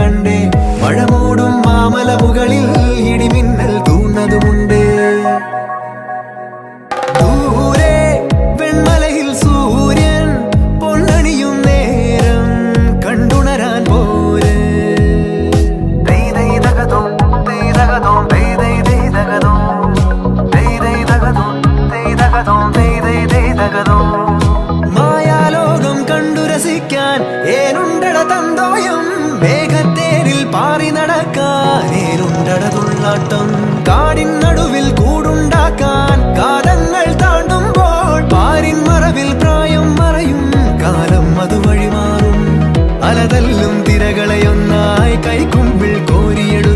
കണ്ടേ. മഴ മൂടും മാമല മുകളിൽ ഇടിമിന്നൽ തൂണതുമുണ്ട്. ദൂരെ മായാലോകം കണ്ടു രസിക്കാൻ ഏനുണ്ടട തന്തോയം മേഘത്തേരിൽ പാറി നടക്കാനേരുണ്ടടതുള്ളാട്ടം കാടിൻ നടുവിൽ കൂടുണ്ടാക്കാൻ കാലങ്ങൾ താണ്ടുമ്പോൾ പാരിൻ മറവിൽ പ്രായം മറയും കാലം അത് വഴിമാറും അലതല്ലും തിരകളെയൊന്നായി കൈക്കുമ്പിൽ കോരിയെടുക്കും